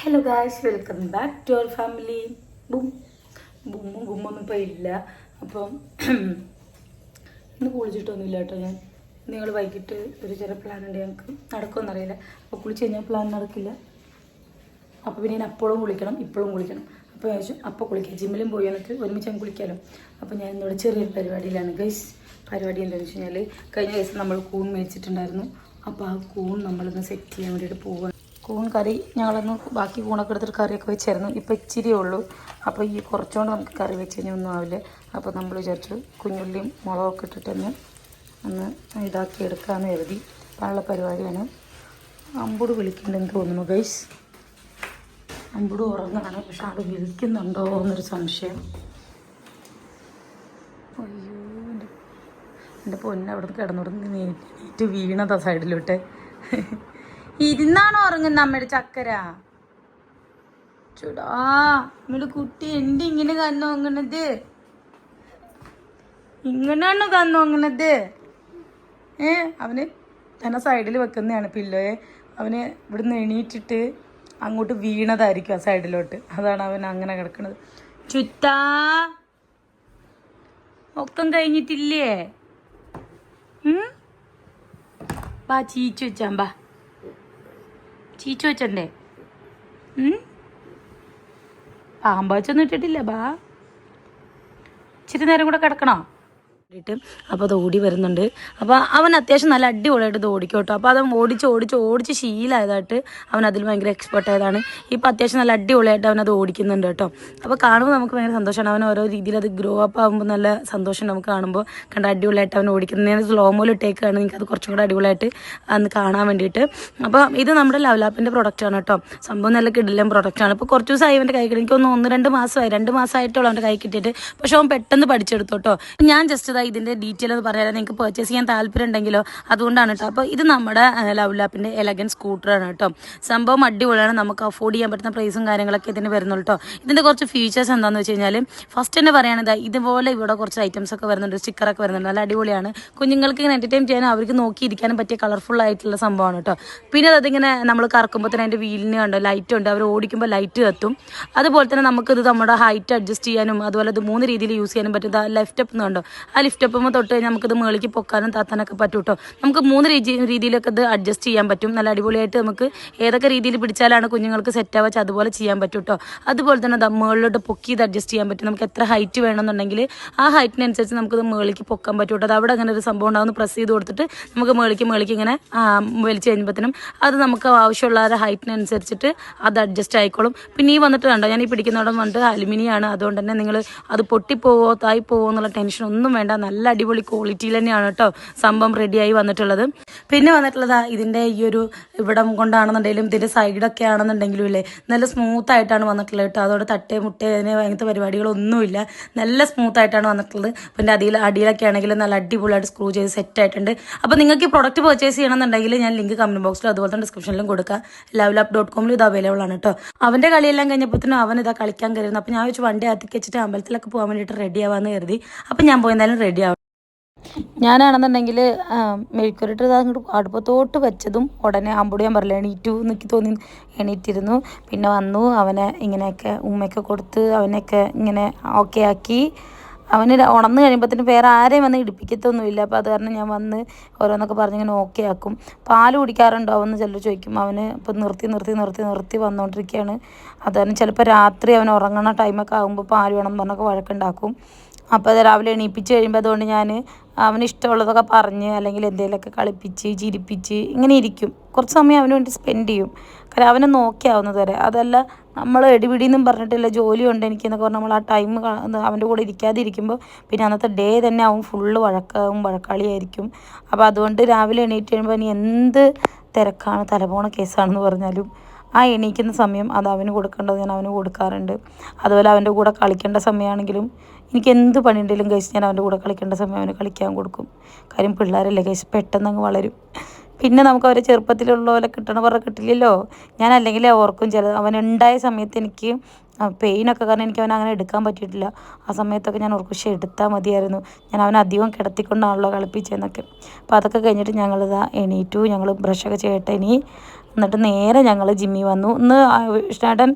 Hello guys welcome back to our family boom ബുമ്മും ഗുമ്മൊന്നും ഇപ്പോൾ ഇല്ല. അപ്പം ഇന്ന് കുളിച്ചിട്ടൊന്നുമില്ല കേട്ടോ ഞാൻ. നിങ്ങൾ വൈകിട്ട് ഒരു ചെറിയ പ്ലാൻ ഉണ്ട് ഞങ്ങൾക്ക് നടക്കുമെന്നറിയില്ല അപ്പോൾ കുളിച്ച് കഴിഞ്ഞാൽ പ്ലാൻ നടക്കില്ല. അപ്പോൾ പിന്നെ ഞാൻ അപ്പോഴും കുളിക്കണം ഇപ്പോഴും കുളിക്കണം. അപ്പോൾ വിചാരിച്ചു അപ്പോൾ കുളിക്കാം. ജിമ്മിലും പോയി എനിക്ക് ഒരുമിച്ച് ഞാൻ കുളിക്കാമല്ലോ അപ്പോൾ ഞാൻ ഇന്നോട് ചെറിയൊരു പരിപാടിയിലാണ് ഗൈസ് പരിപാടി എന്താണെന്ന് വെച്ച് കഴിഞ്ഞാൽ കഴിഞ്ഞ ദിവസം നമ്മൾ കൂൺ മേടിച്ചിട്ടുണ്ടായിരുന്നു. അപ്പോൾ ആ കൂൺ നമ്മളിന്ന് സെറ്റ് ചെയ്യാൻ വേണ്ടിയിട്ട് പോവുകയാണ് കൂൺ കറി ഞങ്ങളന്ന് ബാക്കി കൂണൊക്കെ എടുത്തിട്ട് കറിയൊക്കെ വെച്ചായിരുന്നു ഇപ്പോൾ ഇച്ചിരി ഉള്ളൂ അപ്പോൾ ഈ കുറച്ചുകൊണ്ട് നമുക്ക് കറി വെച്ച് കഴിഞ്ഞാൽ ഒന്നും ആവില്ല അപ്പോൾ നമ്മൾ വിചാരിച്ചു കുഞ്ഞുള്ളിയും മുളകൊക്കെ ഇട്ടിട്ട് തന്നെ ഒന്ന് ഇതാക്കി എടുക്കാമെന്ന് കരുതി അതിനുള്ള പരിപാടിയാണ് അമ്പൂട് വിളിക്കുന്നുണ്ടെന്ന് തോന്നുന്നു ഗൈസ് അമ്പൂട് ഉറങ്ങാണ് പക്ഷെ ആട് വിളിക്കുന്നുണ്ടോ എന്നൊരു സംശയം അയ്യോ എന്റെ എന്റെ പൊന്നെ അവിടെ കിടന്നുടന്ന് നീറ്റ് വീണതാ സൈഡിലോട്ട് ഇരുന്നാണോ ഉറങ്ങുന്ന അമ്മയുടെ ചക്കര? ചുടാ നമ്മുടെ കുട്ടി എന്ത് ഇങ്ങനെ കന്നോങ്ങണത് ഇങ്ങനെയാണ് കന്നോങ്ങണത് ഏ അവന് തന്നെ സൈഡിൽ വെക്കുന്നതാണ് പില്ലോയെ അവന് ഇവിടുന്ന് എണീറ്റിട്ട് അങ്ങോട്ട് വീണതായിരിക്കും ആ സൈഡിലോട്ട്. അതാണ് അവൻ അങ്ങനെ കിടക്കുന്നത് ചുറ്റാ ഒക്കം കഴിഞ്ഞിട്ടില്ലേ? ബാ ചീച്ചു വെച്ചാൻ ബാ ചീച്ചു വെച്ചണ്ടേ? ഉം? പാമ്പാച്ചൊന്നും ഇട്ടിട്ടില്ല ബാ. ഇച്ചിരി നേരം കൂടെ കിടക്കണോ? വേണ്ടിയിട്ട് അപ്പോൾ അത് ഓടി വരുന്നുണ്ട്. അപ്പോൾ അവൻ അത്യാവശ്യം നല്ല അടിപൊളിയായിട്ട് ഇത് ഓടിക്കും കേട്ടോ അപ്പോൾ അത് ഓടിച്ച് ഓടിച്ച് ഓടിച്ച് ശീലമായതായിട്ട് അവൻ അതിൽ ഭയങ്കര എക്സ്പെർട്ട് ആയതാണ്. ഇപ്പോൾ അത്യാവശ്യം നല്ല അടിപൊളിയായിട്ട് അവൻ അത് ഓടിക്കുന്നുണ്ട് കേട്ടോ. അപ്പോൾ കാണുമ്പോൾ നമുക്ക് ഭയങ്കര സന്തോഷമാണ്. അവൻ ഓരോ രീതിയിൽ അത് ഗ്രോ അപ്പ് ആകുമ്പോൾ നല്ല സന്തോഷം നമുക്ക് കാണുമ്പോൾ കണ്ട അടിപൊളിയായിട്ട് അവൻ ഓടിക്കുന്നത് ഞാൻ സ്ലോമോയിൽ ഇട്ടേക്കാണ് അത് കുറച്ചും കൂടെ അടിപൊളിയായിട്ട് അന്ന് കാണാൻ വേണ്ടിയിട്ട്. അപ്പോൾ ഇത് നമ്മുടെ ലവലാപ്പിന്റെ പ്രൊഡക്റ്റാണ് കേട്ടോ. സംഭവം നല്ല കിടിലം പ്രൊഡക്റ്റാണ് ഇപ്പോൾ കുറച്ച് ദിവസമായി അവന്റെ കൈ കിട്ടി എനിക്ക് ഒന്ന് രണ്ട് മാസമായി. രണ്ട് മാസമായിട്ടുള്ള അവന്റെ കൈ കിട്ടിയിട്ട്. പക്ഷേ അവൻ പെട്ടെന്ന് പഠിച്ചെടുത്തു കേട്ടോ. ഞാൻ ജസ്റ്റ് ഇതിന്റെ ഡീറ്റെയിൽ ഒന്ന് പറയാൻ നിങ്ങൾക്ക് പർച്ചേസ് ചെയ്യാൻ താല്പര്യം ഉണ്ടെങ്കിലോ അതുകൊണ്ടാണ് കേട്ടോ അപ്പോൾ ഇത് നമ്മുടെ ലവ് ലാപ്പിന്റെ എലഗൻ സ്കൂട്ടറാണ് കേട്ടോ സംഭവം അടിപൊളിയാണ്. നമുക്ക് അഫോർഡ് ചെയ്യാൻ പറ്റുന്ന പ്രൈസും കാര്യങ്ങളൊക്കെ ഇതിന് വരുന്നുള്ളൂ കേട്ടോ ഇതിന്റെ കുറച്ച് ഫീച്ചേഴ്സ് എന്താണെന്ന് വെച്ച് കഴിഞ്ഞാൽ ഫസ്റ്റ് തന്നെ പറയുകയാണെങ്കിൽ ഇതുപോലെ ഇവിടെ കുറച്ച് ഐറ്റംസ് ഒക്കെ വരുന്നുണ്ട് സ്റ്റിക്കറൊക്കെ വരുന്നുണ്ട്. നല്ല അടിപൊളിയാണ്. കുഞ്ഞുങ്ങൾക്ക് ഇങ്ങനെ എന്റർടൈൻ ചെയ്യാനും അവർക്ക് നോക്കി നോക്കിയിരിക്കാനും പറ്റിയ കളർഫുൾ ആയിട്ടുള്ള സംഭവമാണ് കേട്ടോ പിന്നെ അതിങ്ങനെ നമ്മൾ കറക്കുമ്പോൾ തന്നെ അതിന്റെ വീലിന് കണ്ടോ ലൈറ്റ് ഉണ്ട്. അവർ ഓടിക്കുമ്പോൾ ലൈറ്റ് കത്തും. അതുപോലെ തന്നെ നമുക്കിത് നമ്മുടെ ഹൈറ്റ് അഡ്ജസ്റ്റ് ചെയ്യാനും അതുപോലെ ഇത് മൂന്ന് രീതിയിൽ യൂസ് ചെയ്യാനും പറ്റും. ലെഫ്റ്റ് അപ്പ് കണ്ടോ? ആ ലിഫ്റ്റ് അപ്പുമ്പോൾ തൊട്ട് കഴിഞ്ഞാൽ നമുക്കിത് മേളിക്ക് പൊക്കാനും താത്താനൊക്കെ പറ്റും കേട്ടോ നമുക്ക് മൂന്ന് രീതി രീതിയിലൊക്കെ ഇത് അഡ്ജസ്റ്റ് ചെയ്യാൻ പറ്റും. നല്ല അടിപൊളിയായിട്ട് നമുക്ക് ഏതൊക്കെ രീതിയിൽ പിടിച്ചാലാണ് കുഞ്ഞുങ്ങൾക്ക് സെറ്റ് അതുപോലെ ചെയ്യാൻ പറ്റും കേട്ടോ അതുപോലെ തന്നെ ദാ മേളിലോട്ട് പൊക്കി ഇത് അഡ്ജസ്റ്റ് ചെയ്യാൻ പറ്റും. നമുക്ക് എത്ര ഹൈറ്റ് വേണമെന്നുണ്ടെങ്കിൽ ആ ഹൈറ്റിനനുസരിച്ച് നമുക്കിത് മേളിക്ക് പൊക്കാൻ പറ്റും കേട്ടോ അത് അവിടെ അങ്ങനെ ഒരു സംഭവം ഉണ്ടാകുന്ന പ്രസ് ചെയ്ത് കൊടുത്തിട്ട് നമുക്ക് മേളിക്ക് മേളിക്ക് ഇങ്ങനെ വലിച്ചു കഴിഞ്ഞപ്പോഴത്തേനും അത് നമുക്ക് ആവശ്യമുള്ള ആ ഹൈറ്റിനനുസരിച്ചിട്ട് അത് അഡ്ജസ്റ്റ് ആയിക്കോളും. പിന്നെ ഈ വന്നിട്ട് കണ്ടോ ഞാൻ ഈ പിടിക്കുന്നവിടെ വന്നിട്ട് അലുമിനിയാണ്. അതുകൊണ്ട് തന്നെ നിങ്ങൾ അത് പൊട്ടിപ്പോവോ തായി പോവോ എന്നുള്ള ടെൻഷൻ ഒന്നും വേണ്ട. നല്ല അടിപൊളി ക്വാളിറ്റിയിൽ തന്നെയാണ് കേട്ടോ സംഭവം റെഡിയായി വന്നിട്ടുള്ളത്. പിന്നെ വന്നിട്ടുള്ളത് ഇതിന്റെ ഈ ഒരു ഇവിടം കൊണ്ടാണെന്നുണ്ടെങ്കിലും ഇതിന്റെ സൈഡൊക്കെ ആണെന്നുണ്ടെങ്കിലും ഇല്ലേ നല്ല സ്മൂത്ത് ആയിട്ടാണ് വന്നിട്ടുള്ളത് കേട്ടോ. അതോടെ തട്ടേ മുട്ടേ അതിന് അങ്ങനത്തെ പരിപാടികളൊന്നുമില്ല. നല്ല സ്മൂത്ത് ആയിട്ടാണ് വന്നിട്ടുള്ളത്. പിന്നെ അടിയിൽ അടിയിലൊക്കെ ആണെങ്കിലും നല്ല അടിപൊളിയായിട്ട് സ്ക്രൂ ചെയ്ത് സെറ്റ് ആയിട്ടുണ്ട്. അപ്പോൾ നിങ്ങൾക്ക് ഈ പ്രൊഡക്റ്റ് പർച്ചേസ് ചെയ്യണമെന്നുണ്ടെങ്കിൽ ഞാൻ ലിങ്ക് കമന്റ് ബോക്സിലും അതുപോലെ തന്നെ ഡിസ്ക്രിപ്ഷനിലും കൊടുക്കാം. ലവ്ലാപ്പ് ഡോട്ട് കോമിലും ഇത് അവൈലബിൾ ആണ് കേട്ടോ. അവന്റെ കളിയെല്ലാം കഴിഞ്ഞപ്പോഴത്തേനും അവൻ ഇതാ കളിക്കാൻ കയറുന്നു അപ്പോൾ ഞാൻ വെച്ച് വണ്ടി അത് കെച്ചിട്ട് അമ്പലത്തിലൊക്കെ പോകാൻ വേണ്ടിയിട്ട് റെഡി ആവാമെന്ന് കരുതി. അപ്പോൾ ഞാൻ പോയി എന്തായാലും റെഡി ആവും ഞാനാണെന്നുണ്ടെങ്കിൽ മെഴുക്കുരട്ട് അങ്ങോട്ട് അടുപ്പത്തോട്ട് വെച്ചതും ഉടനെ അമ്പൂടി ഞാൻ പറയില്ല എണീറ്റു എന്നൊക്കെ തോന്നി എണീറ്റിരുന്നു. പിന്നെ വന്നു അവനെ ഇങ്ങനെയൊക്കെ ഉമ്മയൊക്കെ കൊടുത്ത് അവനെയൊക്കെ ഇങ്ങനെ ഓക്കെ ആക്കി. അവന് ഉണന്ന് കഴിയുമ്പോഴത്തേന് വേറെ ആരെയും വന്ന് ഇടിപ്പിക്കത്തൊന്നുമില്ല. അപ്പോൾ അത് കാരണം ഞാൻ വന്ന് ഓരോന്നൊക്കെ പറഞ്ഞ് ഇങ്ങനെ ഓക്കെ ആക്കും. പാൽ കുടിക്കാറുണ്ടോ എന്ന് ചിലർ ചോദിക്കും. അവന് ഇപ്പം നിർത്തി നിർത്തി നിർത്തി നിർത്തി വന്നുകൊണ്ടിരിക്കുകയാണ് അത് കാരണം ചിലപ്പോൾ രാത്രി അവൻ ഉറങ്ങണ ടൈമൊക്കെ ആകുമ്പോൾ പാൽ വേണം പറഞ്ഞൊക്കെ വഴക്കുണ്ടാക്കും. അപ്പോൾ അത് രാവിലെ എണീപ്പിച്ച് കഴിയുമ്പോൾ അതുകൊണ്ട് ഞാൻ അവന് ഇഷ്ടമുള്ളതൊക്കെ പറഞ്ഞ് അല്ലെങ്കിൽ എന്തെങ്കിലുമൊക്കെ കളിപ്പിച്ച് ചിരിപ്പിച്ച് ഇങ്ങനെ ഇരിക്കും. കുറച്ച് സമയം അവന് വേണ്ടി സ്പെൻഡ് ചെയ്യും. കാരണം അവനെ നോക്കിയാവുന്നത് വരെ. അതല്ല നമ്മൾ എടിപിടിയെന്നും പറഞ്ഞിട്ടില്ല ജോലിയുണ്ട് എനിക്കെന്നൊക്കെ പറഞ്ഞാൽ നമ്മൾ ആ ടൈം അവന്റെ കൂടെ ഇരിക്കാതിരിക്കുമ്പോൾ പിന്നെ അന്നത്തെ ഡേ തന്നെ അവൻ ഫുള്ള് വഴക്കാവും വഴക്കാളിയായിരിക്കും. അപ്പോൾ അതുകൊണ്ട് രാവിലെ എണീറ്റ് കഴിയുമ്പോൾ ഇനി എന്ത് തിരക്കാണ് തലപോണ കേസാണെന്ന് പറഞ്ഞാലും ആ എണീക്കുന്ന സമയം അത് അവന് കൊടുക്കേണ്ടത് ഞാൻ അവന് കൊടുക്കാറുണ്ട്. അതുപോലെ അവന്റെ കൂടെ കളിക്കേണ്ട സമയമാണെങ്കിലും എനിക്ക് എന്ത് പണിയുണ്ടെങ്കിലും കഴിച്ച് ഞാൻ അവന്റെ കൂടെ കളിക്കേണ്ട സമയം അവന് കളിക്കാൻ കൊടുക്കും. കാര്യം പിള്ളേരല്ലേ കഴിച്ച് പെട്ടെന്ന് അങ്ങ് വളരും. പിന്നെ നമുക്ക് അവരെ ചെറുപ്പത്തിലുള്ള പോലെ കിട്ടണ പറ കിട്ടില്ലല്ലോ. ഞാൻ അല്ലെങ്കിൽ ഓർക്കും ചില അവൻ ഉണ്ടായ സമയത്ത് എനിക്ക് പെയിനൊക്കെ കാരണം എനിക്ക് അവനെ അങ്ങനെ എടുക്കാൻ പറ്റിയിട്ടില്ല. ആ സമയത്തൊക്കെ ഞാൻ ഓർക്കും പക്ഷേ എടുത്താൽ മതിയായിരുന്നു. ഞാൻ അവനെ അധികം കിടത്തിക്കൊണ്ടാണല്ലോ കളിപ്പിച്ചതെന്നൊക്കെ. അപ്പോൾ അതൊക്കെ കഴിഞ്ഞിട്ട് ഞങ്ങളിതാ എണീറ്റു. ഞങ്ങൾ ബ്രഷൊക്കെ ചെയ്യട്ടെ ഇനി. എന്നിട്ട് നേരെ ഞങ്ങൾ ജിമ്മി വന്നു. ഇന്ന് ചേട്ടൻ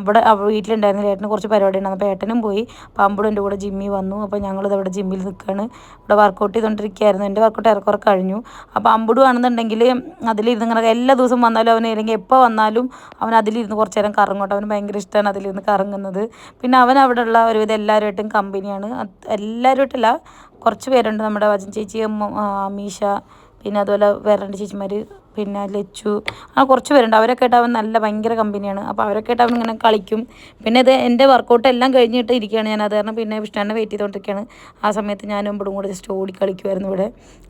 ഇവിടെ വീട്ടിലുണ്ടായിരുന്നില്ല. ഏട്ടന് കുറച്ച് പരിപാടി ഉണ്ടായിരുന്നു. അപ്പോൾ ഏട്ടനും പോയി. പാമ്പുടും എന്റെ കൂടെ ജിമ്മി വന്നു. അപ്പോൾ ഞങ്ങളിത് ഇവിടെ ജിമ്മിൽ നിൽക്കുകയാണ് ഇവിടെ വർക്കൗട്ട് ചെയ്തുകൊണ്ടിരിക്കുകയായിരുന്നു എന്റെ വർക്കൗട്ട് ഏറെക്കുറെ കഴിഞ്ഞു. അപ്പോൾ അമ്പുടു ആണെന്നുണ്ടെങ്കിൽ അതിലിരുന്ന് ഇങ്ങനെ എല്ലാ ദിവസവും വന്നാലും അവൻ അല്ലെങ്കിൽ എപ്പോൾ വന്നാലും അവൻ അതിലിരുന്ന് കുറച്ച് നേരം കറങ്ങോട്ടെ അവന് ഭയങ്കര ഇഷ്ടമാണ് അതിലിരുന്ന് കറങ്ങുന്നത്. പിന്നെ അവൻ അവിടെ ഉള്ള ഒരുവിധം എല്ലാവരുമായിട്ടും കമ്പനിയാണ്. എല്ലാവരുമായിട്ടല്ല കുറച്ച് പേരുണ്ട് നമ്മുടെ വജൻ ചേച്ചി അമ്മ അമീഷ പിന്നെ അതുപോലെ വേറെ രണ്ട് ചേച്ചിമാർ പിന്നെ ലച്ചു ആ കുറച്ച് പേരുണ്ട്. അവരൊക്കെ ആയിട്ട് അവൻ നല്ല ഭയങ്കര കമ്പനിയാണ്. അപ്പോൾ അവരൊക്കെ ആയിട്ട് അവൻ ഇങ്ങനെ കളിക്കും. പിന്നെ ഇത് എന്റെ വർക്കൗട്ട് എല്ലാം കഴിഞ്ഞിട്ട് ഇരിക്കുകയാണ് ഞാൻ. അത് കാരണം പിന്നെ വിഷ്ണുവിനെ വെയിറ്റ് ചെയ്തുകൊണ്ടിരിക്കുകയാണ്. ആ സമയത്ത് ഞാനും ഇവിടെ കൂടെ ജസ്റ്റ് ഓടി കളിക്കുമായിരുന്നു ഇവിടെ.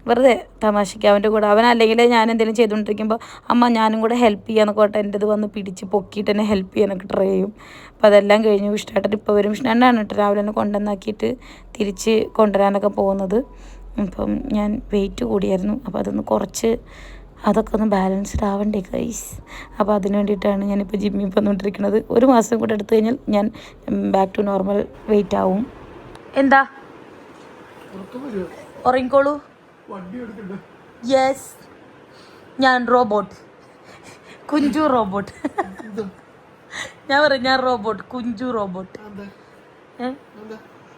വെറുതെ തമാശയ്ക്ക് അവന്റെ കൂടെ. അവൻ അല്ലെങ്കിൽ ഞാൻ എന്തെങ്കിലും ചെയ്തുകൊണ്ടിരിക്കുമ്പോൾ അമ്മ ഞാനും കൂടെ ഹെൽപ്പ് ചെയ്യാന്നൊക്കെ പറഞ്ഞിട്ട് എന്റെ ഇത് വന്ന് പിടിച്ച് പൊക്കിയിട്ട് എന്നെ ഹെൽപ്പ് ചെയ്യാനൊക്കെ ട്രൈ ചെയ്യും. അപ്പോൾ അതെല്ലാം കഴിഞ്ഞു വിഷ്ണുട്ടൻ ഇപ്പോൾ വരും. വിഷ്ണുണ്ണാണ് കേട്ടോ രാവിലെ തന്നെ കൊണ്ടുവന്നാക്കിയിട്ട് തിരിച്ച് കൊണ്ടുവരാനൊക്കെ പോകുന്നത്. അപ്പം ഞാൻ വെയിറ്റ് കൂടിയായിരുന്നു. അപ്പോൾ അതൊന്ന് കുറച്ച് അതൊക്കെ ഒന്ന് ബാലൻസ്ഡ് ആവണ്ടേ ഗൈസ് അപ്പോൾ അതിന് വേണ്ടിയിട്ടാണ് ഞാനിപ്പോൾ ജിമ്മിൽ വന്നുകൊണ്ടിരിക്കുന്നത് ഒരു മാസം കൂടെ എടുത്തു കഴിഞ്ഞാൽ ഞാൻ ബാക്ക് ടു നോർമൽ വെയിറ്റ് ആവും. എന്താ? ഉറങ്ങിക്കോളൂ. യെസ് ഞാൻ റോബോട്ട് കുഞ്ചു റോബോട്ട് ഞാൻ പറയും ഞാൻ റോബോട്ട് കുഞ്ചു റോബോട്ട് ഏ?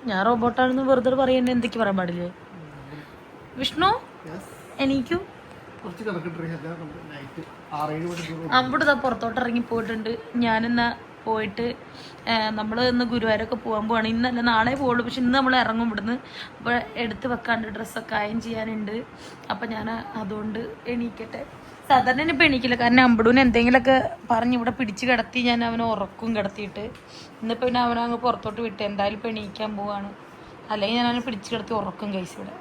ഞാൻ റോബോട്ടാണെന്ന് വെറുതെ പറയുന്നത് എന്തൊക്കെ പറയാൻ പാടില്ലേ? വിഷ്ണു? എനിക്കും കുറച്ച് നൈറ്റ് പുറത്തോട്ട് ഇറങ്ങി പോയിട്ടുണ്ട്. ഞാനിന്ന് പോയിട്ട് നമ്മൾ ഇന്ന് ഗുരുവായൂരൊക്കെ പോകാൻ പോവാണ്. ഇന്നല്ല നാളെ പോകുള്ളൂ പക്ഷെ ഇന്ന് നമ്മൾ ഇറങ്ങും ഇവിടുന്ന്. അപ്പോൾ എടുത്ത് വെക്കാണ്ട് ഡ്രസ്സൊക്കെ അയൺ ചെയ്യാനുണ്ട്. അപ്പം ഞാൻ അതുകൊണ്ട് എണീക്കട്ടെ. സാധാരണ ഇനിയിപ്പോൾ എണീക്കില്ല. കാരണം അമ്പടൂന് എന്തെങ്കിലുമൊക്കെ പറഞ്ഞ് ഇവിടെ പിടിച്ച് കിടത്തി ഞാൻ അവനെ ഉറക്കും കിടത്തിയിട്ട്. ഇന്നിപ്പോൾ പിന്നെ അവനെ പുറത്തോട്ട് വിട്ട് എന്തായാലും ഇപ്പോൾ എണീക്കാൻ പോവാണ്. അല്ലെങ്കിൽ ഞാൻ അവനെ പിടിച്ച് കിടത്തി ഉറക്കും കൈസ് ഇവിടെ.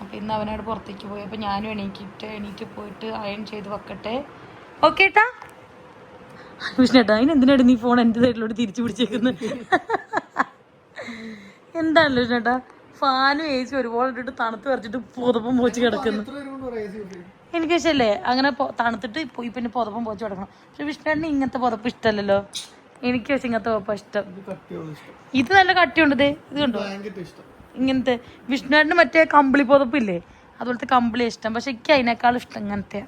അപ്പോൾ ഇന്ന് അവനോട് പുറത്തേക്ക് പോയി. അപ്പോൾ ഞാനും എണീക്കിട്ട് എണീറ്റ് പോയിട്ട് അയൺ ചെയ്ത് വെക്കട്ടെ. ഓക്കെ ഏട്ടാ. വിഷ്ണേട്ടാ അതിന് എന്തിനാണ് നീ ഫോൺ എന്റെ സൈഡിലോട്ട് തിരിച്ചു പിടിച്ചേക്കുന്നത് എന്താണല്ലോ വിഷ്ണേട്ടാ ഫാനും എ സി ഒരുപാട് ഇട്ടിട്ട് തണുത്ത് വരച്ചിട്ട് പുതപ്പം പോച്ച് കിടക്കുന്നു. എനിക്ക് വെച്ചല്ലേ അങ്ങനെ തണുത്തിട്ട് പോയി പിന്നെ പുതപ്പം പോച്ച് കിടക്കണം. പക്ഷെ വിഷ്ണുവേട്ടന് ഇങ്ങനത്തെ പുതപ്പ് ഇഷ്ടമല്ലല്ലോ. എനിക്ക് പക്ഷെ ഇങ്ങനത്തെ പുതപ്പം ഇഷ്ടം. ഇത് കട്ടിയുള്ള ഇഷ്ടം. ഇത് നല്ല കട്ടിയുണ്ട് ഇത്. കണ്ടോ? ഇഷ്ടം. ഇങ്ങനത്തെ വിഷ്ണുവേട്ടന് മറ്റേ കമ്പിളി പുതപ്പില്ലേ? അതുപോലത്തെ കമ്പിളി ഇഷ്ടം. പക്ഷെ എനിക്ക് അതിനേക്കാൾ ഇഷ്ടം ഇങ്ങനത്തെ.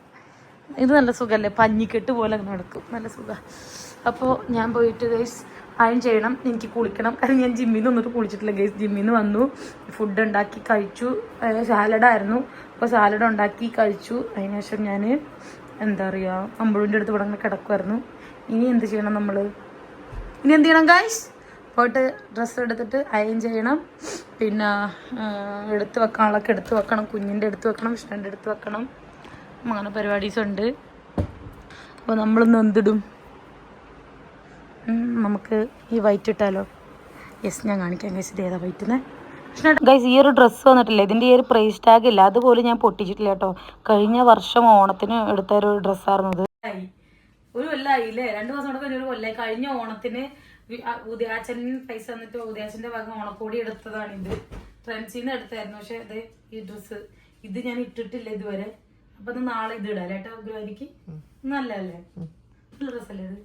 ഇത് നല്ല സുഖമല്ലേ പഞ്ഞിക്കെട്ട് പോലെ നടക്കും. നല്ല സുഖം. അപ്പോൾ ഞാൻ പോയിട്ട് ഗൈസ് അയൺ ചെയ്യണം. എനിക്ക് കുളിക്കണം. കാരണം ഞാൻ ജിമ്മിൽ നിന്ന് ഒന്നിട്ട് കുളിച്ചിട്ടില്ല ഗൈസ് ജിമ്മിൽ നിന്ന് വന്നു. ഫുഡ് ഉണ്ടാക്കി കഴിച്ചു. സാലഡായിരുന്നു അപ്പോൾ സാലഡ് ഉണ്ടാക്കി കഴിച്ചു. അതിനുശേഷം ഞാൻ എന്താ പറയുക അമ്പഴൂന്റെ അടുത്ത് ഇവിടെ കിടക്കുമായിരുന്നു ഇനി എന്ത് ചെയ്യണം നമ്മൾ ഇനി എന്ത് ചെയ്യണം ഗൈസ് പോയിട്ട് ഡ്രസ്സ് എടുത്തിട്ട് അയൺ ചെയ്യണം. പിന്നെ എടുത്ത് വെക്കാനുള്ളൊക്കെ എടുത്ത് വെക്കണം. കുഞ്ഞിന്റെ എടുത്ത് വെക്കണം വിഷ്ണുവിന്റെ എടുത്ത് വെക്കണം. അങ്ങനെ പരിപാടീസ് ഉണ്ട് അപ്പോൾ നമ്മളൊന്ന് എന്തിടും? നമുക്ക് ഈ വൈറ്റ് ഇട്ടാലോ? യെസ് ഞാൻ കാണിക്കാം ഗൈസ് ഇത് ഏതാ വൈറ്റുന്നേ ഗൈസ് ഈ ഒരു ഡ്രസ്സ് വന്നിട്ടില്ല? ഇതിന്റെ ഈ ഒരു പ്രൈസ് ടാഗ് ഇല്ല. അതുപോലെ ഞാൻ പൊട്ടിച്ചിട്ടില്ല കേട്ടോ. കഴിഞ്ഞ വർഷം ഓണത്തിന് എടുത്ത ഒരു ഡ്രസ്സായിരുന്നു ഒരു കൊല്ലായില്ലേ? രണ്ടു മാസം കൂടെ കഴിഞ്ഞ ഒരു കൊല്ലായി. കഴിഞ്ഞ ഓണത്തിന് ഉദയാച്ചൻ പൈസ തന്നിട്ട് ഉദയാച്ചന്റെ ഭാഗം ഓണക്കോടി എടുത്തതാണ് ഇത്. ട്രെൻഡ്സിൽ നിന്ന് എടുത്തായിരുന്നു. പക്ഷെ ഇത് ഈ ഡ്രസ്സ് ഇത് ഞാൻ ഇട്ടിട്ടില്ല ഇതുവരെ. അപ്പൊ അത് നാളെ ഇത് ഇടാം. കേട്ടോ ഗുരുവാരിക്ക് നല്ലല്ലേ നല്ല ഡ്രസ്സല്ലേ ഇത്?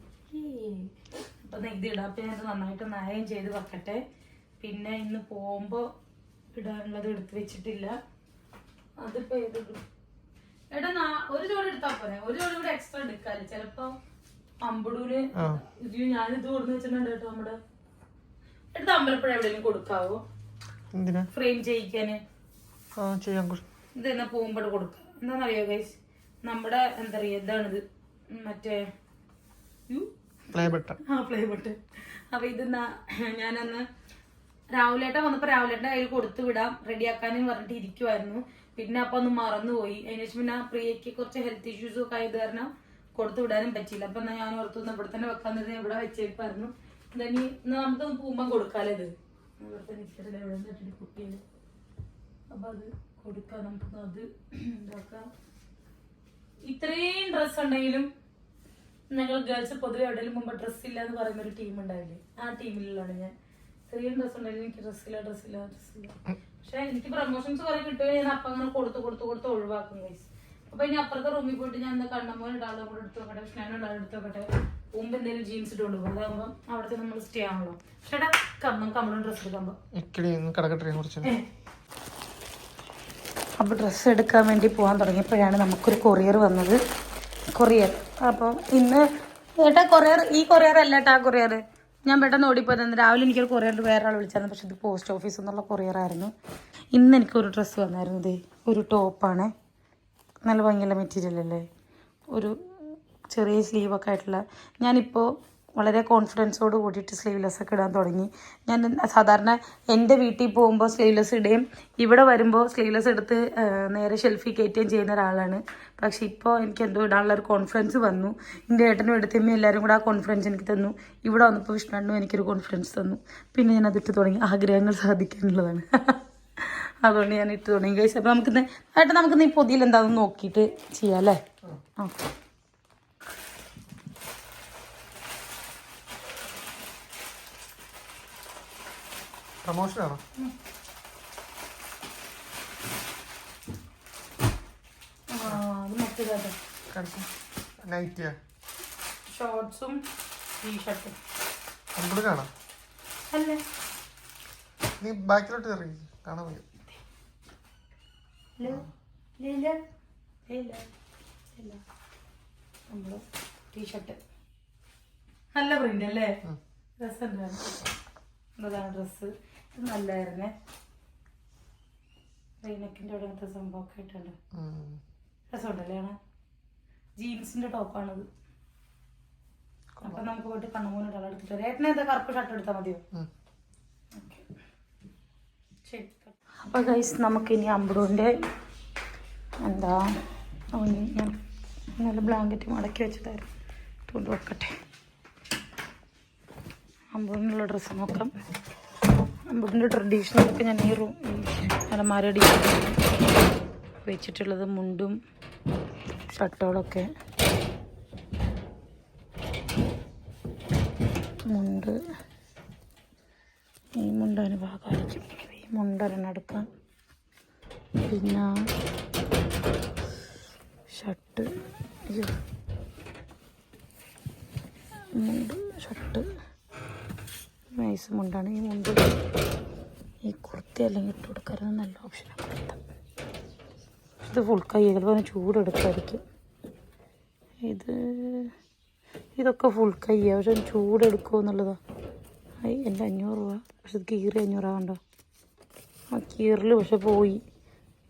അപ്പൊ ഇത് ഇടാം. അപ്പൊ ഞാൻ നന്നായിട്ട് നയം ചെയ്ത് വെക്കട്ടെ. പിന്നെ ഇന്ന് പോകുമ്പോ ഇടാനുള്ളത് എടുത്ത് വെച്ചിട്ടില്ല. അതിപ്പോ ഏത് എടാ ഒരു ജോഡി എടുത്താ പോരെ. ഒരു ജോഡി കൂടെ എക്സ്ട്രാ എടുക്കാല്ലേ ചെലപ്പോ അമ്പടൂര് ഞാനിത് കൊടുന്ന് വെച്ചിട്ടുണ്ട് കേട്ടോ നമ്മുടെ എടുത്ത് അമ്പലപ്പുഴ എവിടെയെങ്കിലും കൊടുക്കാവോ? എന്തിനാ? ഫ്രെയിം ചെയ്യിക്കാന്. ആ ചെയ്യാൻ ഇത് എന്നാ പോകുമ്പോൾ കൊടുക്കുക എന്താണെന്നറിയോ ഗൈസ് നമ്മുടെ എന്താ പറയാ ഇതാണിത്. മറ്റേ പ്ലേ ബട്ടൺ. ആ പ്ലേ ബട്ടൺ. അപ്പൊ ഇത് നാ- ഞാനന്ന് രാവിലേട്ട വന്നപ്പോ രാവിലേട്ട കയ്യിൽ കൊടുത്തു വിടാം. റെഡിയാക്കാനും പറഞ്ഞിട്ട് ഇരിക്കുവായിരുന്നു. പിന്നെ അപ്പൊ ഒന്ന് മറന്നുപോയി. അതിനുശേഷം പിന്നെ പ്രിയക്ക് കുറച്ച് ഹെൽത്ത് ഇഷ്യൂസും ഒക്കെ ആയത് കാരണം കൊടുത്തു വിടാനും പറ്റിയില്ല. അപ്പൊ ഞാൻ ഓർത്തു ഇവിടെ തന്നെ വെക്കാൻ തന്നെ ഇവിടെ പറഞ്ഞു. ഇനി നമുക്കൊന്ന് പൂമ്പം കൊടുക്കാലോ ഇത്. ഇവിടെ തന്നെ അത് കൊടുക്കാം നമുക്ക് അത് ഉണ്ടാക്കാം ഇത്രയും ഡ്രസ് ഉണ്ടെങ്കിലും ഞങ്ങൾ ഗേൾസ് പൊതുവെ എവിടെയും മുമ്പ് ഡ്രസ് ഇല്ല എന്ന് പറയുന്ന ഒരു ടീം ഉണ്ടായില്ലേ ആ ടീമിലാണ് ഞാൻ. ഇത്രയും ഡ്രസ് ഉണ്ടെങ്കിലും എനിക്ക് ഡ്രസ് ഇല്ല ഡ്രസ്സില്ല ഡ്രസ്സില്ല ഡ്രസ്സില്ല പക്ഷെ എനിക്ക് പ്രൊമോഷൻസ് കുറെ കിട്ടുകയും ഞാൻ അപ്പം അങ്ങനെ കൊടുത്ത് കൊടുത്ത് കൊടുത്ത് ഒഴിവാക്കും ഗൈസ് അപ്പൊ ഇനി അപ്പുറത്തെ റൂമിൽ പോയിട്ട് ഞാൻ എന്താ കണ്ണമോൻ ഇടാളും കൂടെ എടുത്ത് നോക്കട്ടെ സ്നാനം ഇടാളും എടുത്ത് നോക്കട്ടെ. മുമ്പ് എന്തെങ്കിലും ജീൻസ് ഇട്ടുകൊണ്ട് പോകും. അതാകുമ്പോൾ അവിടുത്തെ നമ്മൾ സ്റ്റേ ആണല്ലോ. പക്ഷേ കമ്മം കമ്മളും ഡ്രസ്സ് എടുക്കുമ്പോൾ അപ്പോൾ ഡ്രസ്സ് എടുക്കാൻ വേണ്ടി പോകാൻ തുടങ്ങിയപ്പോഴാണ് നമുക്കൊരു കൊറിയർ വന്നത്. കൊറിയർ അപ്പോൾ ഇന്ന് ഏട്ടാ കൊറിയർ ഈ കൊറിയർ അല്ല ഏട്ടാ കൊറിയർ ഞാൻ പെട്ടെന്ന് ഓടിപ്പോയത് രാവിലെ എനിക്കൊരു കൊറിയർ വേറെ ആൾ വിളിച്ചായിരുന്നു. പക്ഷെ ഇത് പോസ്റ്റ് ഓഫീസ് എന്നുള്ള കൊറിയർ ആയിരുന്നു. ഇന്ന് എനിക്കൊരു ഡ്രസ്സ് വന്നായിരുന്നു ഇത് ഒരു ടോപ്പാണ് നല്ല ഭംഗിയുള്ള മെറ്റീരിയൽ അല്ലേ? ഒരു ചെറിയ സ്ലീവൊക്കെ ആയിട്ടുള്ള ഞാനിപ്പോൾ വളരെ കോൺഫിഡൻസോട് കൂടിയിട്ട് സ്ലീവ്ലെസ് ഒക്കെ ഇടാൻ തുടങ്ങി. ഞാൻ സാധാരണ എന്റെ വീട്ടിൽ പോകുമ്പോൾ സ്ലീവ്ലെസ് ഇടുകയും ഇവിടെ വരുമ്പോൾ സ്ലീവ്ലെസ് എടുത്ത് നേരെ ഷെൽഫിൽ കയറ്റുകയും ചെയ്യുന്ന ഒരാളാണ്. പക്ഷേ ഇപ്പോൾ എനിക്ക് എന്തോ ഇടാനുള്ള ഒരു കോൺഫിഡൻസ് വന്നു. എന്റെ ഏട്ടനും എടുത്തമ്മയും എല്ലാവരും കൂടെ ആ കോൺഫിഡൻസ് എനിക്ക് തന്നു. ഇവിടെ വന്നപ്പോൾ വിഷ്ണുണ്ണും എനിക്കൊരു കോൺഫിഡൻസ് തന്നു. പിന്നെ ഞാൻ അതിട്ട് തുടങ്ങി. ആഗ്രഹങ്ങൾ സാധിക്കാനുള്ളതാണ് അതുകൊണ്ട് ഞാൻ ഇട്ട് തുടങ്ങി. കഴിച്ചു അപ്പോൾ നമുക്ക് ഏട്ടാ നമുക്ക് ഈ പൊതിയിൽ എന്താണെന്ന് നോക്കിയിട്ട് ചെയ്യാം അല്ലേ? ആ. പ്രമോഷനാണോ? ഷോർട്സും ടീഷർട്ടും അല്ലേ? നീ ബാക്കിലോട്ട് ഇറങ്ങി കാണാൻ വയ്യ നമ്മൾ ടീഷർട്ട്. നല്ല പ്രിന്റ് അല്ലേ? ഡ്രസ് എന്താണ് ഡ്രസ്സ്. ഇത് നല്ലായിരുന്നേ. റെയിനക്കിന്റെ അവിടെ അങ്ങനത്തെ സംഭവമൊക്കെ ആയിട്ടുണ്ട്. രസമുണ്ടല്ലേ ആണ് ജീൻസിന്റെ ടോപ്പാണത്. അപ്പൊ നമുക്ക് പോയിട്ട് കണ്ണുമൂന്ന് ഇടാൻ എടുത്തിട്ട് ഏട്ടനെന്താ ഏട്ടനെ എന്താ കറുപ്പ് ഷർട്ട് എടുത്താൽ മതിയോ? ശരി. അപ്പൊ ഗൈസ് നമുക്കിനി അമ്പുടൂന്റെ എന്താ അവന് ഞാൻ നല്ല ബ്ലാങ്കറ്റ് മടക്കി വെച്ചതായിരുന്നു കൊണ്ട് വെക്കട്ടെ. അമ്പൂടിനുള്ള ഡ്രസ്സ് നോക്കാം അമ്പൂടിന്റെ ട്രഡീഷണലൊക്കെ ഞാൻ ഈ റൂം അലമാരടി വെച്ചിട്ടുള്ളത് മുണ്ടും ഷർട്ടുകളൊക്കെ. മുണ്ട്. ഈ മുണ്ടാണ് ഈ മുണ്ടൊരെണ്ണം എടുക്കാം പിന്നെ ഷർട്ട്. മുണ്ട് ഷർട്ട്. നൈസ് മുണ്ടാണ്. ഈ മുണ്ട് ഈ കുർത്തി അല്ലെങ്കിൽ ഇട്ട് കൊടുക്കരുത്. നല്ല ഓപ്ഷനാണ് ഇത് ഫുൾ കൈ ചിലപ്പോൾ ചൂടെടുക്കായിരിക്കും. ഇത് ഇതൊക്കെ ഫുൾ കൈയാണ് പക്ഷെ ചൂടെടുക്കുമോ എന്നുള്ളതാണ് എന്റെ അഞ്ഞൂറ് രൂപ. പക്ഷെ ഇത് കീറി അഞ്ഞൂറാകണ്ടോ ആ കീറിൽ പക്ഷെ പോയി.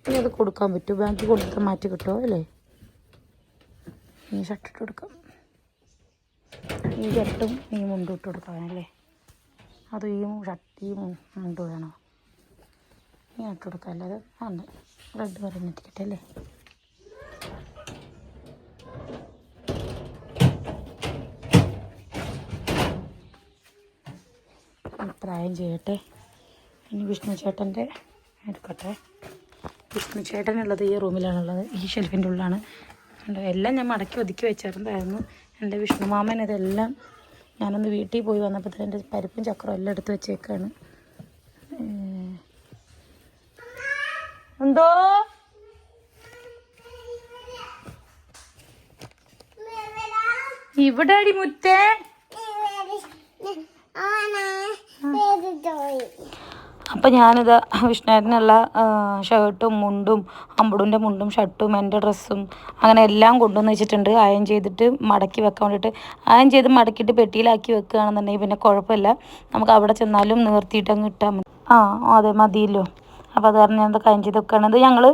ഇനി അത് കൊടുക്കാൻ പറ്റും. ബാങ്കിൽ കൊടുത്താൽ മാറ്റി കിട്ടുമോ അല്ലേ? ഈ ഷർട്ട് ഇട്ട് കൊടുക്കാം. ഈ ഷർട്ടും ഈ മുണ്ടും ഇട്ട് കൊടുക്കാനല്ലേ അത് ഈ ഷർട്ട് ഈ മുണ്ട് വേണോ? ഇനി ഇട്ട് കൊടുക്കാം അല്ലാതെ വേണ്ട റെഡ് പറഞ്ഞിട്ടിക്കട്ടെ അല്ലേ? പ്രായം ചെയ്യട്ടെ. ഇനി വിഷ്ണു ചേട്ടന്റെ എടുക്കട്ടെ വിഷ്ണു ചേട്ടനുള്ളത് ഈ റൂമിലാണുള്ളത്. ഈ ഷെൽഫിന്റെ ഉള്ളിലാണ്. എല്ലാം ഞാൻ മടക്കി ഒതുക്കി വെച്ചിരുന്നതായിരുന്നു. എന്റെ വിഷ്ണു മാമൻ ഇതെല്ലാം ഞാനൊന്ന് വീട്ടിൽ പോയി വന്നപ്പോൾ എന്റെ പരിപ്പും ചക്രവും എല്ലാം എടുത്ത് വെച്ചേക്കാണ്. എന്തോ? ഇവിടെ അടി മുത്തേ അപ്പം ഞാനിത് വിഷ്ണുവേട്ടനുള്ള ഷർട്ടും മുണ്ടും അമ്പുടിന്റെ മുണ്ടും ഷർട്ടും എന്റെ ഡ്രസ്സും അങ്ങനെ എല്ലാം കൊണ്ടുവന്ന് വെച്ചിട്ടുണ്ട്. അയൺ ചെയ്തിട്ട് മടക്കി വെക്കാൻ വേണ്ടിയിട്ട്. അയൺ ചെയ്ത് മടക്കിയിട്ട് പെട്ടിയിലാക്കി വെക്കുകയാണെന്നുണ്ടെങ്കിൽ പിന്നെ കുഴപ്പമില്ല. നമുക്ക് അവിടെ ചെന്നാലും നിവർത്തിയിട്ടങ്ങ് അങ്ങ് ഇട്ടാൽ മതി. ആ അതെ മതിയല്ലോ. അപ്പോൾ അത് കാരണം ഞാനത് അയൺ ചെയ്ത് വെക്കണത് ഞങ്ങൾ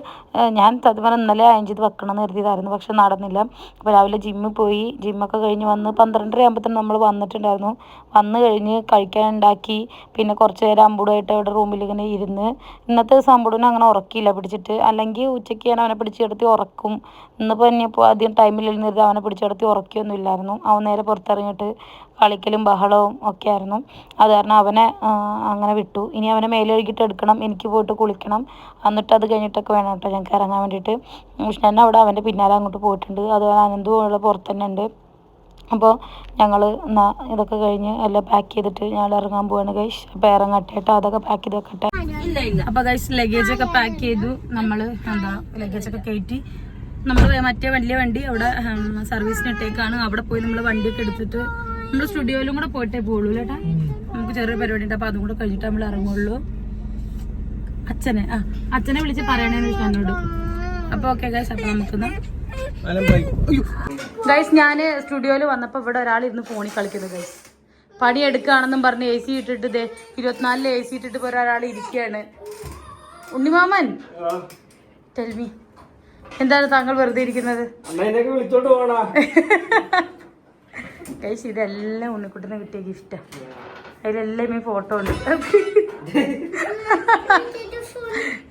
ഞാൻ പറഞ്ഞാൽ ഇന്നലെ അയൺ ചെയ്ത് വെക്കണം എന്ന് കരുതിയതായിരുന്നു പക്ഷെ നടന്നില്ല. അപ്പോൾ രാവിലെ ജിമ്മിൽ പോയി ജിമ്മൊക്കെ കഴിഞ്ഞ് വന്ന് പന്ത്രണ്ടര ആകുമ്പോഴത്തേനും നമ്മൾ വന്നിട്ടുണ്ടായിരുന്നു. വന്ന് കഴിഞ്ഞ് കഴിക്കാൻ ഉണ്ടാക്കി പിന്നെ കുറച്ച് നേരം അമ്പൂടുമായിട്ട് അവിടെ റൂമിൽ ഇങ്ങനെ ഇരുന്ന്. ഇന്നത്തെ ദിവസം അമ്പൂടിനെ അങ്ങനെ ഉറക്കിയില്ല പിടിച്ചിട്ട്. അല്ലെങ്കിൽ ഉച്ചയ്ക്ക് ഞാൻ അവനെ പിടിച്ച് കിടത്തി ഉറക്കും. ഇന്നിപ്പോൾ ഇനിയിപ്പോൾ അധികം ഇരുന്നിട്ട് അവനെ പിടിച്ച് കിടത്തി ഉറക്കിയൊന്നും ഇല്ലായിരുന്നു അവൻ നേരെ പുറത്തിറങ്ങിയിട്ട് കളിക്കലും ബഹളവും ഒക്കെ ആയിരുന്നു. അത് കാരണം അവനെ അങ്ങനെ വിട്ടു. ഇനി അവനെ മേലൊഴുകിയിട്ട് എടുക്കണം എനിക്ക് പോയിട്ട് കുളിക്കണം. എന്നിട്ട് അത് കഴിഞ്ഞിട്ടൊക്കെ വേണം കേട്ടോ ഞങ്ങൾക്ക് ഇറങ്ങാൻ വേണ്ടിയിട്ട്. വിഷ്ണൻ അവിടെ അവന്റെ പിന്നാലെ അങ്ങോട്ട് പോയിട്ടുണ്ട്. അതുപോലെ അനന്തു പോലെ പുറത്ത് തന്നെ ഉണ്ട് അപ്പോൾ ഞങ്ങൾ എന്നാ ഇതൊക്കെ കഴിഞ്ഞ് എല്ലാം പാക്ക് ചെയ്തിട്ട് ഞങ്ങൾ ഇറങ്ങാൻ പോവാണ് ഗൈസ് അപ്പോൾ ഇറങ്ങട്ടെ കേട്ടോ. അതൊക്കെ പാക്ക് ചെയ്ത് വെക്കട്ടെ. അപ്പോൾ ഗൈസ് ലഗേജ് ഒക്കെ പാക്ക് ചെയ്തു. നമ്മൾ എന്താ ലഗേജ് ഒക്കെ കയറ്റി നമ്മൾ മറ്റേ വലിയ വണ്ടി അവിടെ സർവീസിന് ഇട്ടേക്കാണ്. അവിടെ പോയി നമ്മൾ വണ്ടിയൊക്കെ എടുത്തിട്ട് നമ്മൾ സ്റ്റുഡിയോയിലും കൂടെ പോയിട്ടേ പോകുള്ളൂ ചേട്ടാ നമുക്ക് ചെറിയ പരിപാടി ഉണ്ട് അപ്പോൾ അതും കൂടെ കഴിഞ്ഞിട്ട് നമ്മൾ ഇറങ്ങുള്ളൂ. അച്ഛനെ ആ അച്ഛനെ വിളിച്ച് പറയണേന്ന് എന്നോട് അപ്പോൾ ഓക്കെ ഗൈസ് അപ്പോൾ നമുക്കൊന്ന് ഗൈസ് ഞാൻ സ്റ്റുഡിയോയിൽ വന്നപ്പോൾ ഇവിടെ ഒരാൾ ഇരുന്ന് ഫോണിൽ കളിക്കുന്നത് ഗൈസ് പണി എടുക്കുകയാണെന്നും പറഞ്ഞ് എ സി ഇട്ടിട്ട് ദേ ഇരുപത്തിനാലിൽ എ സി ഇട്ടിട്ട് ഒരാൾ ഇരിക്കുകയാണ് ഉണ്ണിമാമൻ ടെൽമി എന്താണ് താങ്കൾ വെറുതെ ഇരിക്കുന്നത്? വിളിച്ചോണ്ട് ഗൈസ് ഇതെല്ലാം ഉണ്ണിക്കുട്ടിന് കിട്ടിയ ഗിഫ്റ്റാ അതിലെല്ലാം ഈ ഫോട്ടോ ഉണ്ട്.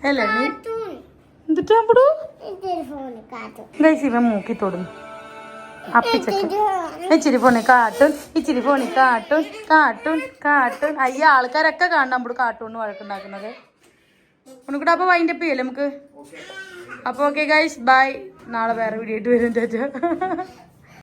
അല്ല നീ ഇവൻ മൂക്കി തൊടുന്നു. അപ്പിച്ചക്ക. ഇച്ചിരി ഫോണി കാട്ടും ഇച്ചിരി ഫോണി കാട്ടും കാട്ടും കാട്ടും. അയ്യ ആൾക്കാരൊക്കെ കാണണം നമ്മുടെ കാട്ടൂണ് വഴക്കുണ്ടാക്കുന്നത്. ഉണ്ണിക്കുട്ടാ അപ്പൊ വൈൻഡപ്പ് ചെയ്യല്ലേ നമുക്ക്? അപ്പൊ ഓക്കെ ഗൈസ് ബൈ നാളെ വേറെ വീഡിയോ ആയിട്ട് വരും ചേച്ചാ.